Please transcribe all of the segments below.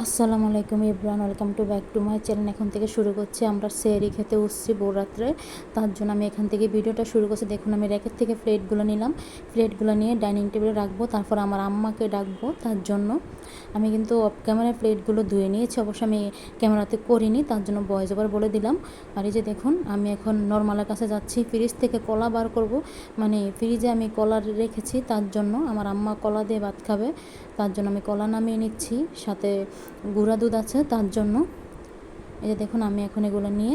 আসসালামু আলাইকুম Ibran, welcome to back to my channel. এখন থেকে শুরু করছি আমরা সেরি খেতে উঠছি বৌরাত্রে। তার জন্য আমি এখান থেকে ভিডিওটা শুরু করছি। দেখুন, আমি র্যাকের থেকে প্লেটগুলো নিলাম। প্লেটগুলো নিয়ে ডাইনিং টেবিলে রাখব, তারপর আমার আম্মাকে ডাকবো তার জন্য। আমি কিন্তু অফ ক্যামেরায় প্লেটগুলো ধুয়ে নিয়েছি, অবশ্য আমি ক্যামেরাতে করিনি, তার জন্য বয়স ওভার বলে দিলাম। আর এই যে দেখুন, আমি এখন নর্মালের কাছে যাচ্ছি, ফ্রিজ থেকে কলা বার করব। মানে ফ্রিজে আমি কলা রেখেছি, তার জন্য। আমার আম্মা কলা দিয়ে ভাত খাবে, তার জন্য আমি কলা নামিয়ে নিচ্ছি। সাথে গুঁড়া দুধ আছে তার জন্য। এই যে দেখুন, আমি এখন এগুলো নিয়ে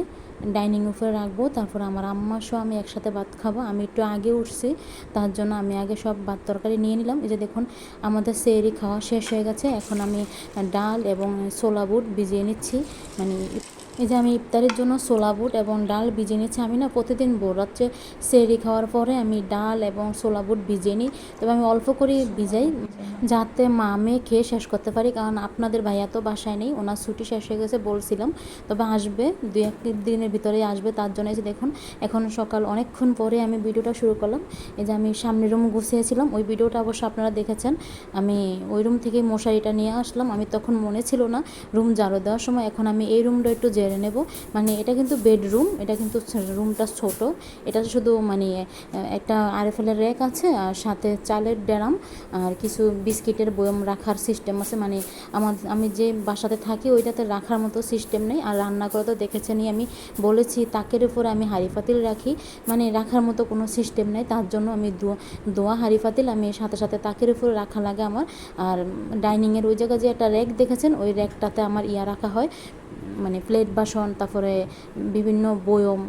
ডাইনিং উপরে রাখব। তারপর আমার আম্মা সহ আমি একসাথে ভাত খাব। আমি একটু আগে উঠছি, তার জন্য আমি আগে সব ভাত তরকারি নিয়ে নিলাম। এই যে দেখুন, আমাদের সেরি খাওয়া শেষ হয়ে গেছে। এখন আমি ডাল এবং ছোলা বুট ভিজিয়ে নিচ্ছি। মানে এই যে আমি ইফতারের জন্য ছোলা বুট এবং ডাল ভিজিয়ে নিচ্ছি আমি না প্রতিদিন রাত্রে সেরি খাওয়ার পরে আমি ডাল এবং ছোলা বুট ভিজিয়ে নিই। তবে আমি অল্প করে ভিজাই যাতে মা মেয়ে খেয়ে শেষ করতে পারি, কারণ আপনাদের ভাইয়া তো বাসায় নেই, ওনার ছুটি শেষ হয়ে গেছে বলছিলাম। তবে আসবে, দুই এক দিনের ভিতরেই আসবে, তার জন্য যে দেখুন, এখন সকাল অনেকক্ষণ পরে আমি ভিডিওটা শুরু করলাম। এই যে আমি সামনের রুম গুছিয়েছিলাম, ওই ভিডিওটা অবশ্য আপনারা দেখেছেন। আমি ওই রুম থেকে মশারিটা নিয়ে আসলাম, আমি তখন মনে ছিল না রুম ঝাড়ু দেওয়ার সময়, এখন আমি এই রুমটা একটু জেরে নেব। মানে এটা কিন্তু বেডরুম এটা কিন্তু রুমটা ছোট। এটা শুধু মানে একটা আরএফএলের র্যাক আছে, আর সাথে চালের ড্যারাম, আর কিছু বিস্কিটের বয়ম রাখার সিস্টেম আছে। মানে আমার, আমি যে বাসাতে থাকি, ওইটাতে রাখার মতো সিস্টেম নেই। আর রান্না করে তো দেখেছেনই আমি, বলেছি তাকের উপরে আমি হাঁড়ি পাতিল রাখি। মানে রাখার মতো কোনো সিস্টেম নেই, তার জন্য আমি দোয়া হাঁড়ি পাতিল। আমি সাথে সাথে তাকের উপরে রাখা লাগে আমার। আর ডাইনিংয়ের ওই জায়গায় যে একটা র্যাক দেখেছেন, ওই র্যাকটাতে আমার ইয়া রাখা হয়। মানে প্লেট বাসন, তারপরে বিভিন্ন বয়ম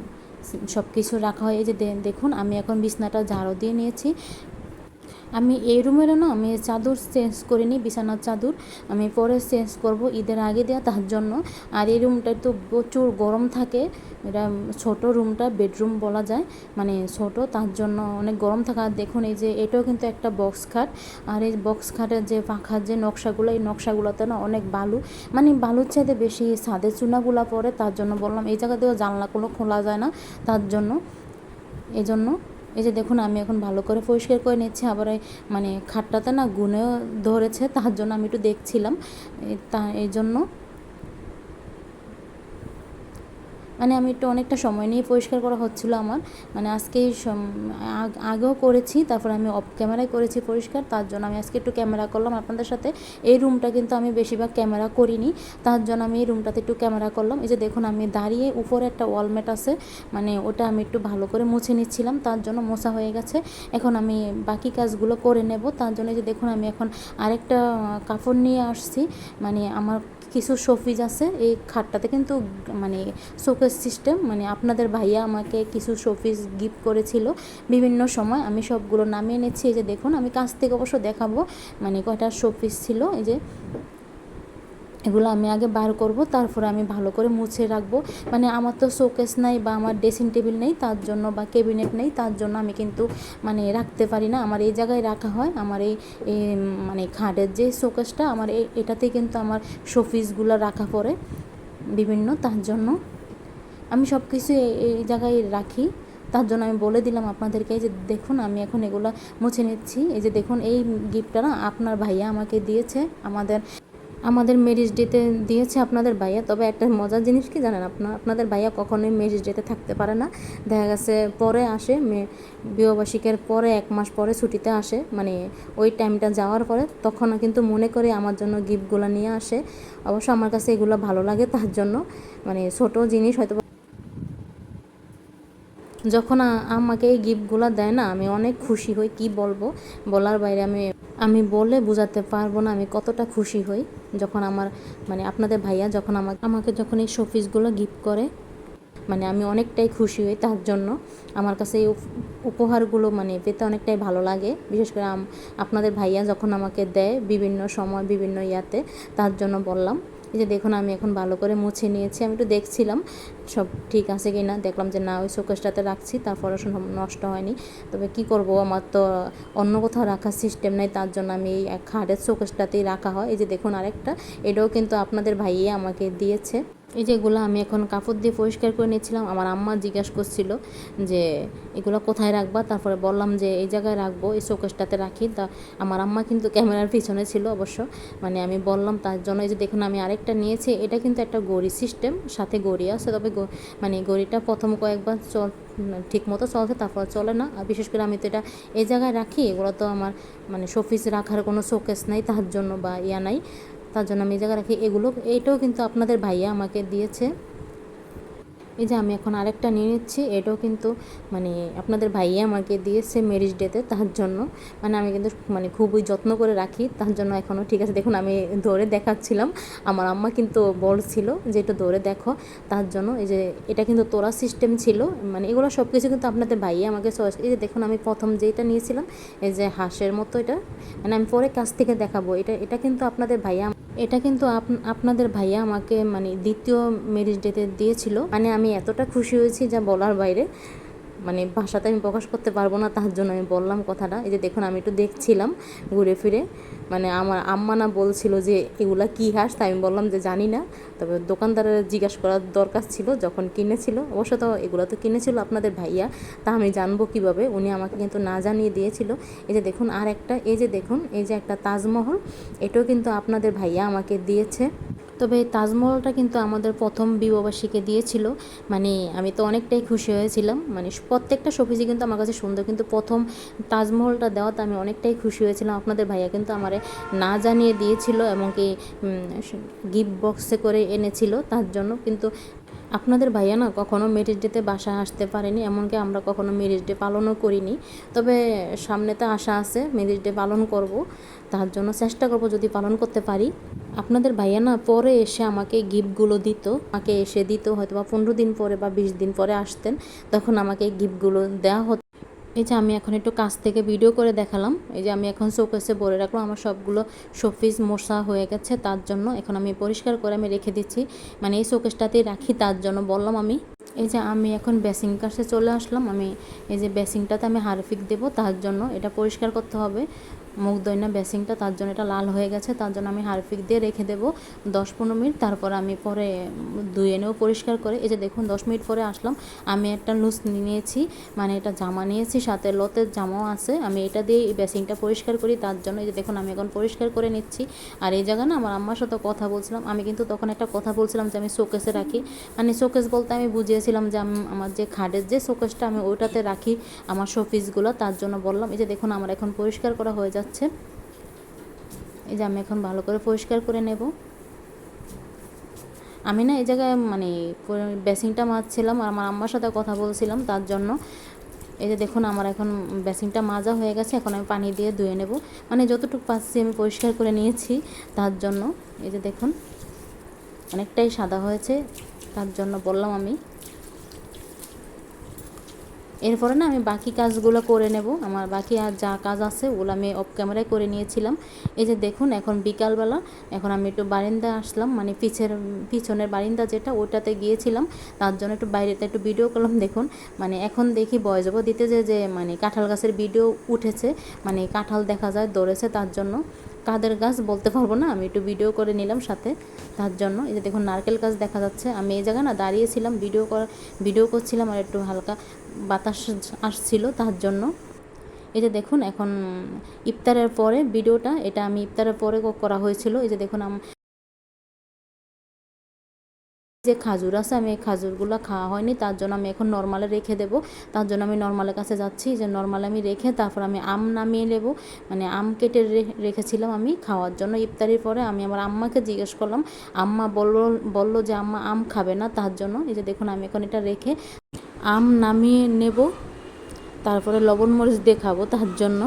সব কিছু রাখা হয়। এই যে দেখুন, আমি এখন বিছনাটা ঝাড়ু দিয়ে নিয়েছি। আমি এই রুমেরও না, আমি চাদর চেঞ্জ করিনি, বিছানার চাদর। আমি পরে চেঞ্জ করব ঈদের আগে দেওয়া তার জন্য। আর এই রুমটা তো প্রচুর গরম থাকে। এটা ছোট রুমটা, বেডরুম বলা যায় মানে ছোট, তার জন্য অনেক গরম থাকা। আর দেখুন, এই যে এটাও কিন্তু একটা বক্স খাট। আর এই বক্স খাটের যে পাখার যে নকশাগুলো, এই নকশাগুলোতে না অনেক বালু মানে বালুর চাইতে বেশি সাদে চুনাগুলো পড়ে, তার জন্য বললাম, এই জায়গাতেও জানলাগুলো খোলা যায় না, তার জন্য এই জন্য এই যে দেখুন, আমি এখন ভালো করে পরিষ্কার করে নিচ্ছি। আবার মানে খাটটাতে না গুনেও ধরেছে, তার জন্য আমি একটু দেখছিলাম। তা, এই জন্য মানে আমি একটু অনেকটা সময় নিয়ে পরিষ্কার করা হচ্ছিল আমার। মানে আজকে আগেও করেছি, তারপর আমি অফ ক্যামেরায় করেছি পরিষ্কার। তার জন্য আমি আজকে একটু ক্যামেরা করলাম। আপনাদের সাথে এই রুমটা কিন্তু আমি বেশিরভাগ ক্যামেরা করিনি। তার জন্য আমি এই রুমটাতে একটু ক্যামেরা করলাম। এই যে দেখুন, আমি দাঁড়িয়ে উপরে একটা ওয়ালমেট আছে। মানে ওটা আমি একটু ভালো করে মুছে নিচ্ছিলাম। তার জন্য মোছা হয়ে গেছে। এখন আমি বাকি কাজগুলো করে নেব। তার জন্য যে দেখুন, আমি এখন আরেকটা কাপড় নিয়ে আসছি। মানে আমার কিছু শোপিজ আছে। এই খাটটাতে কিন্তু মানে শোকেস সিস্টেম মানে আপনাদের ভাইয়া আমাকে কিছু শোপিস গিফট করেছিল। বিভিন্ন সময় আমি সবগুলো নামিয়ে এনেছি। এই যে দেখুন, আমি কাছ থেকে অবশ্য দেখাবো। মানে কয়টা শোপিস ছিল, এই যে। এগুলো আমি আগে বার করব, তারপরে আমি ভালো করে মুছে রাখব। মানে আমার তো শোকেস নাই বা আমার ড্রেসিং টেবিল নেই, তার জন্য বা ক্যাবিনেট নেই, তার জন্য আমি কিন্তু মানে রাখতে পারি না। আমার এই জায়গায় রাখা হয়, আমার এই মানে খাটের যে শোকেসটা, আমার এটাতেই কিন্তু আমার শোপিসগুলো রাখা পড়ে বিভিন্ন, তার জন্য আমি সব কিছু এই জায়গায় রাখি। তার জন্য আমি বলে দিলাম আপনাদেরকে যে দেখুন, আমি এখন এগুলো মুছে নিচ্ছি। এই যে দেখুন, এই গিফটটা না আপনার ভাইয়া আমাকে দিয়েছে, আমাদের আমাদের ম্যারেজ ডেতে দিয়েছে আপনাদের ভাইয়া। তবে একটা মজার জিনিস কি জানেন আপনার আপনাদের ভাইয়া কখনোই ম্যারেজ ডেতে থাকতে পারে না। দেখা গেছে পরে আসে বিবাহবার্ষিকের পরে, এক মাস পরে ছুটিতে আসে। মানে ওই টাইমটা যাওয়ার পরে তখন কিন্তু মনে করে আমার জন্য গিফটগুলো নিয়ে আসে। অবশ্য আমার কাছে এগুলো ভালো লাগে তার জন্য। মানে ছোটো জিনিস হয়তো যখন আমাকে এই গিফটগুলো দেয় না, আমি অনেক খুশি হই। কি বলব? বলার বাইরে আমি আমি বলে বোঝাতে পারব না, আমি কতটা খুশি হই। যখন আমার মানে আপনাদের ভাইয়া যখন আমাকে আমাকে যখন এই শোপিসগুলো গিফট করে মানে আমি অনেকটাই খুশি হই তার জন্য। আমার কাছে এই উপহারগুলো মানে পেতে অনেকটাই ভালো লাগে। বিশেষ করে আপনাদের ভাইয়া যখন আমাকে দেয় বিভিন্ন সময় বিভিন্ন ইয়াতে, তার জন্য বললাম। এই যে দেখুন, আমি এখন ভালো করে মুছে নিয়েছি। আমি একটু দেখছিলাম সব ঠিক আছে কি না দেখলাম যে না, ওই শোকেসটাতে রাখছি তার তারপরে নষ্ট হয়নি। তবে কি করব? আমার তো অন্য কোথাও রাখার সিস্টেম নেই, তার জন্য আমি এই খাটের শোকেসটাতেই রাখা হয়। এই যে দেখুন আরেকটা, এটাও কিন্তু আপনাদের ভাইয়ে আমাকে দিয়েছে। এই যে এগুলো আমি এখন কাপড় দিয়ে পরিষ্কার করে নিয়েছিলাম, আমার আম্মা জিজ্ঞাসা করছিল যে, এগুলো কোথায় রাখবা? তারপরে বললাম যে, এই জায়গায় রাখব, এই শোকেসটাতে রাখি। তা আমার আম্মা কিন্তু ক্যামেরার পিছনে ছিল অবশ্য। মানে আমি বললাম, তার জন্য এই যে দেখুন, আমি আরেকটা নিয়েছি। এটা কিন্তু একটা গড়ি সিস্টেম সাথে গড়ি আছে, তবে মানে গড়িটা প্রথম কয়েকবার চল ঠিক মতো চলছে, তারপর চলে না। আর বিশেষ করে আমি তো এটা এই জায়গায় রাখি, এগুলো তো আমার মানে শোপিস রাখার কোনো শোকেস নাই, তার জন্য বা ইয়া নাই। তার জন্য আমি এই জায়গায় রাখি। এগুলো এইটাও কিন্তু আপনাদের ভাইয়া আমাকে দিয়েছে। এই যে আমি এখন আরেকটা নিয়ে নিচ্ছি, এটাও কিন্তু মানে আপনাদের ভাইয়া আমাকে দিয়েছে ম্যারিজ ডেতে তার জন্য। মানে আমি কিন্তু মানে খুবই যত্ন করে রাখি, তার জন্য এখনও ঠিক আছে। দেখুন, আমি ধরে দেখাচ্ছিলাম। আমার আম্মা কিন্তু বলছিল যে এটা ধরে দেখো। তার জন্য এই যে এটা কিন্তু তোরা সিস্টেম ছিল। মানে এগুলো সব কিছু কিন্তু আপনাদের ভাইয়া আমাকে চয়েস এই যে দেখুন, আমি প্রথম যেটা নিয়েছিলাম, এই যে হাঁসের মতো এটা। মানে আমি পরে কাছ থেকে দেখাবো। এটা এটা কিন্তু আপনাদের ভাইয়া এটা কিন্তু আপ- আপনাদের ভাইয়া আমাকে মানে দ্বিতীয় ম্যারেজ ডেতে দিয়েছিল। মানে আমি এতটা খুশি হয়েছি যা বলার বাইরে। মানে ভাষাতে আমি প্রকাশ করতে পারব না, তার জন্য আমি বললাম কথাটা। এই যে দেখুন, আমি একটু দেখছিলাম ঘুরে ফিরে। মানে আমার আম্মা না বলছিল যে এগুলা কী হাঁস তাই আমি বললাম যে জানি না। তবে দোকানদারের জিজ্ঞাসা করার দরকার ছিল, যখন কিনেছিল অবশ্য তো এগুলো তো কিনেছিল আপনাদের ভাইয়া, তা আমি জানব কীভাবে, উনি আমাকে কিন্তু না জানিয়ে দিয়েছিল। এই যে দেখুন, আর একটা, এই যে দেখুন, এই যে একটা তাজমহল, এটাও কিন্তু আপনাদের ভাইয়া আমাকে দিয়েছে। তবে এই তাজমহলটা কিন্তু আমাদের প্রথম বিবাহবার্ষিকে দিয়েছিল। মানে আমি তো অনেকটাই খুশি হয়েছিলাম। মানে প্রত্যেকটা শোপিসই কিন্তু আমার কাছে সুন্দর। কিন্তু প্রথম তাজমহলটা দেওয়াতে আমি অনেকটাই খুশি হয়েছিলাম। আপনাদের ভাইয়া কিন্তু আমার না জানিয়ে দিয়েছিল, এমনকি গিফট বক্সে করে এনেছিল। তার জন্য কিন্তু আপনাদের ভাইয়া না কখনো মেরিজ ডেতে বাসায় আসতে পারেনি, এমনকি আমরা কখনো মেরিজ ডে পালনও করিনি। তবে সামনেতে আশা আছে মেরিজ ডে পালন করব। তার জন্য চেষ্টা করব যদি পালন করতে পারি। আপনাদের ভাইয়া না পরে এসে আমাকে গিফটগুলো দিত, আমাকে এসে দিত হয়তো বা পনেরো দিন পরে বা বিশ দিন পরে আসতেন, তখন আমাকে গিফটগুলো দেওয়া হতো। এই যে আমি এখন একটু কাছ থেকে ভিডিও করে দেখালাম। এই যে আমি এখন শোকেসে ভরে রাখলাম, আমার সবগুলো শোপিস মশা হয়ে গেছে তার জন্য। এখন আমি পরিষ্কার করে আমি রেখে দিচ্ছি। মানে এই শোকেসটাতেই রাখি তার জন্য বললাম আমি। এই যে আমি এখন বেসিং কাছে চলে আসলাম। আমি এই যে বেসিংটাতে আমি হারফিক দেব তার জন্য। এটা পরিষ্কার করতে হবে। মুখ দইনা বেসিংটা তার জন্য এটা লাল হয়ে গেছে, তার জন্য আমি হারফিক দিয়ে রেখে দেবো দশ পনেরো মিনিট, তারপর আমি পরে ধুয়ে নেব পরিষ্কার করে। এই যে দেখুন, দশ মিনিট পরে আসলাম, আমি একটা লুজ নিয়েছি মানে এটা জামা নিয়েছি, সাথে লতের জামাও আছে, আমি এটা দিয়ে এই বেসিংটা পরিষ্কার করি, তার জন্য এই যে দেখুন, আমি এখন পরিষ্কার করে নিচ্ছি। আর এই জায়গা না আমার আম্মার সাথে কথা বলছিলাম, আমি কিন্তু তখন একটা কথা বলছিলাম যে আমি শোকেসে রাখি। মানে শোকেস বলতে আমি বুঝিয়েছিলাম যে আমার যে খাটের যে শোকেসটা আমি ওইটাতে রাখি, আমার শোপিসগুলো, তার জন্য বললাম, এই যে দেখুন, আমার এখন পরিষ্কার করা হয়ে যাচ্ছে। এই যে আমি এখন ভালো করে পরিষ্কার করে নেব। আমি না এই জায়গায় মানে বেসিংটা মাজছিলাম আর আমার আম্মার সাথে কথা বলছিলাম তার জন্য। এই যে দেখুন আমার এখন বেসিংটা মাজা হয়ে গেছে, এখন আমি পানি দিয়ে ধুয়ে নেব। মানে যতটুকু পাচ্ছি আমি পরিষ্কার করে নিয়েছি তার জন্য। এই যে দেখুন, অনেকটাই সাদা হয়েছে তার জন্য বললাম আমি। এরপরে না আমি বাকি কাজগুলো করে নেব। আমার বাকি আর যা কাজ আছে ওগুলো আমি অফ ক্যামেরায় করে নিয়েছিলাম। এই যে দেখুন, এখন বিকালবেলা, এখন আমি একটু বারিন্দা আসলাম মানে পিছের, পিছনের বারিন্দা যেটা ওটাতে গিয়েছিলাম। তার জন্য একটু বাইরেতে একটু ভিডিও করলাম, দেখুন। মানে এখন দেখি বয়জব দিতে যে যে মানে কাঁঠাল গাছের ভিডিও উঠেছে মানে কাঁঠাল দেখা যায় দৌড়েছে তার জন্য। কাদের গাছ বলতে পারব না, আমি একটু ভিডিও করে নিলাম সাথে। তার জন্য এই যে দেখুন, নারকেল গাছ দেখা যাচ্ছে। আমি এই জায়গায় না দাঁড়িয়েছিলাম ভিডিও করা ভিডিও করছিলাম আর একটু হালকা বাতাস আসছিল তার জন্য। এই যে দেখুন, এখন ইফতারের পরে ভিডিওটা এটা আমি ইফতারের পরে করা হয়েছিল। এই যে দেখুন, আম যে খাজুর আছে, আমি এই খাজুরগুলো খাওয়া হয়নি, তার জন্য আমি এখন নর্মালে রেখে দেব। তার জন্য আমি নর্মালের কাছে যাচ্ছি, যে নর্মালে আমি রেখে তারপর আমি আম নামিয়ে নেব। মানে আম কেটে রেখেছিলাম আমি খাওয়ার জন্য। ইফতারির পরে আমি আমার আম্মাকে জিজ্ঞেস করলাম, আম্মা বলল বলল যে আম্মা আম খাবে না, তার জন্য। এই যে দেখুন, আমি এখন এটা রেখে আম নামিয়ে নেব, তারপরে লবণ মরিচ দিয়ে খাব তার জন্য।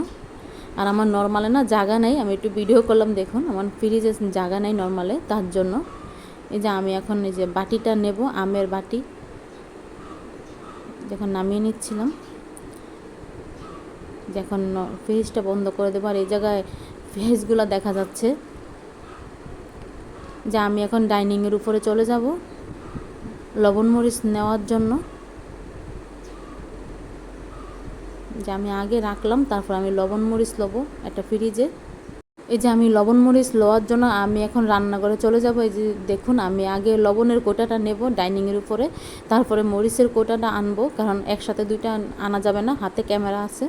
আর আমার নর্মালে না জায়গা নেই, আমি একটু ভিডিও করলাম দেখুন, আমার ফ্রিজে জায়গা নেই নর্মালে তার জন্য। এই যে আমি এখন এই যে বাটিটা নেব, আমের বাটি। যখন নামিয়ে নিচ্ছিলাম যখন ফ্রিজটা বন্ধ করে দেবো। আর এই জায়গায় ফ্রিজগুলো দেখা যাচ্ছে যে আমি এখন ডাইনিংয়ের উপরে চলে যাব, লবণ মরিচ নেওয়ার জন্য। যে আমি আগে রাখলাম, তারপর আমি লবণ মরিচ লবো একটা ফ্রিজে। এই যে আমি লবণ মরিচ লওয়ার জন্য আমি এখন রান্নাঘরে চলে যাব। এই যে দেখুন, আমি আগে লবণের কোটাটা নেব ডাইনিংয়ের উপরে, তারপরে মরিচের কোটাটা আনব, কারণ একসাথে দুইটা আনা যাবে না, হাতে ক্যামেরা আছে,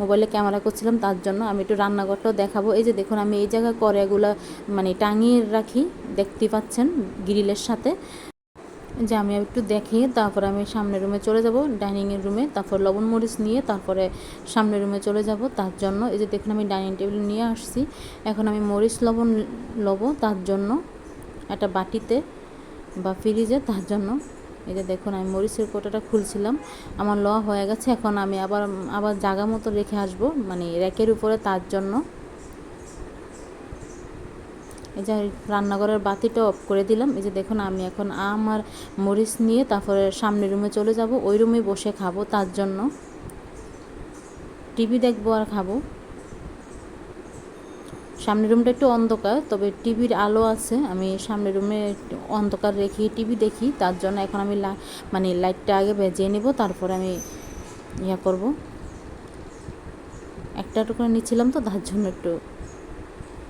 মোবাইলে ক্যামেরা করছিলাম, তার জন্য আমি একটু রান্নাঘরটাও দেখাবো। এই যে দেখুন, আমি এই জায়গায় কড়াইগুলো মানে টাঙিয়ে রাখি, দেখতে পাচ্ছেন, গ্রিলের সাথে। যে আমি একটু দেখি, তারপরে আমি সামনের রুমে চলে যাব ডাইনিংয়ের রুমে তারপর লবণ মরিচ নিয়ে তারপরে সামনের রুমে চলে যাব। তার জন্য এই যে দেখুন আমি ডাইনিং টেবিল নিয়ে আসছি। এখন আমি মরিচ লবণ লব, তার জন্য একটা বাটিতে বা ফ্রিজে তার জন্য এই যে দেখুন আমি মরিচের কোটাটা খুলছিলাম। আমার লওয়া হয়ে গেছে, এখন আমি আবার আবার জায়গা মতো রেখে আসব মানে র্যাকের উপরে তার জন্য। এই যে রান্নাঘরের বাতিটা অফ করে দিলাম। এই যে দেখুন, আমি এখন আম আর মরিচ নিয়ে তারপরে সামনের রুমে চলে যাব। ওই রুমে বসে খাব তার জন্য। টিভি দেখব আর খাব। সামনের রুমটা একটু অন্ধকার, তবে টিভির আলো আছে। আমি সামনের রুমে অন্ধকার রেখে টিভি দেখি, তার জন্য এখন আমি মানে লাইটটা আগে বেজিয়ে নেব, তারপরে আমি ইয়া করব। একটা টুকরা নিচ্ছিলাম তো, তার জন্য একটু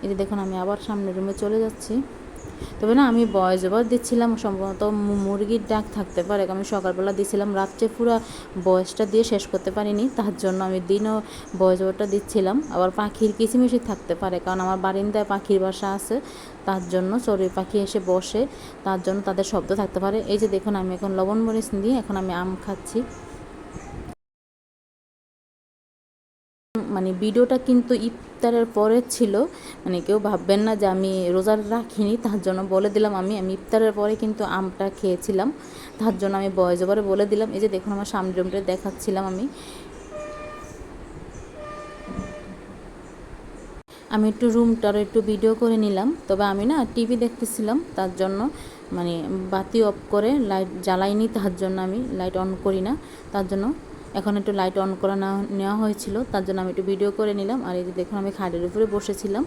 এই যে দেখুন, আমি আবার সামনের রুমে চলে যাচ্ছি। তবে না, আমি বয়স ওভার দিচ্ছিলাম, সম্ভবত মুরগির ডাক থাকতে পারে। আমি সকালবেলা দিচ্ছিলাম রাত্রে পুরো বয়সটা দিয়ে শেষ করতে পারিনি। তার জন্য আমি দিনও বয়স ওভারটা দিচ্ছিলাম। আবার পাখির কিচিমিচি থাকতে পারে, কারণ আমার বারিন্দায় পাখির বাসা আছে। তার জন্য চড়ুই পাখি এসে বসে। তার জন্য তাদের শব্দ থাকতে পারে। এই যে দেখুন, আমি এখন লবণ মরিচ দিয়ে এখন আমি আম খাচ্ছি। মানে ভিডিওটা কিন্তু ইফতারের পরে ছিল মানে কেউ ভাববেন না যে আমি রোজার রাখিনি, তার জন্য বলে দিলাম আমি আমি ইফতারের পরে কিন্তু আমটা খেয়েছিলাম, তার জন্য আমি বয়স ওভারে বলে দিলাম। এই যে দেখুন আমার সামনে রুমটা দেখাচ্ছিলাম আমি। আমি একটু রুমটার একটু ভিডিও করে নিলাম, তবে আমি না টিভি দেখতেছিলাম, তার জন্য মানে বাতি অফ করে, লাইট জ্বালাইনি, তার জন্য আমি লাইট অন করি না, তার জন্য এখন একটু লাইট অন করা নেওয়া হয়েছিল, তার জন্য আমি একটু ভিডিও করে নিলাম। আর এই যে দেখুন, আমি খাটের উপরে বসেছিলাম।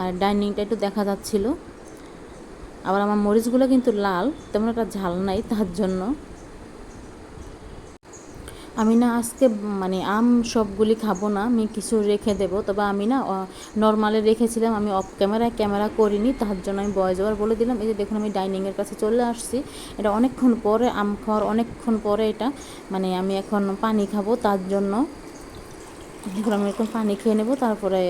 আর ডাইনিংটা একটু দেখা যাচ্ছিল। আবার আমার মরিচগুলো কিন্তু লাল, তেমন একটা ঝাল নাই তার জন্য। আমি না আজকে মানে আম সবগুলি খাব না, আমি কিছু রেখে দেবো। তবে আমি না নর্মালে রেখেছিলাম, আমি অফ ক্যামেরায় ক্যামেরা করিনি, তার জন্য আমি বয়স ওভার বলে দিলাম। এই যে দেখুন, আমি ডাইনিংয়ের কাছে চলে আসছি। এটা অনেকক্ষণ পরে, আম খাওয়ার অনেকক্ষণ পরে এটা মানে আমি এখন পানি খাব, তার জন্য। এখন আমি এখন পানি খেয়ে নেব, তারপরে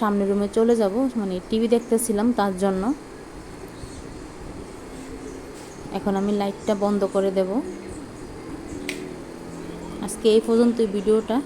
সামনের রুমে চলে যাব মানে টিভি দেখতেছিলাম, তার জন্য। এখন আমি লাইটটা বন্ধ করে দেবো। আজকে এই পর্যন্ত ভিডিওটা।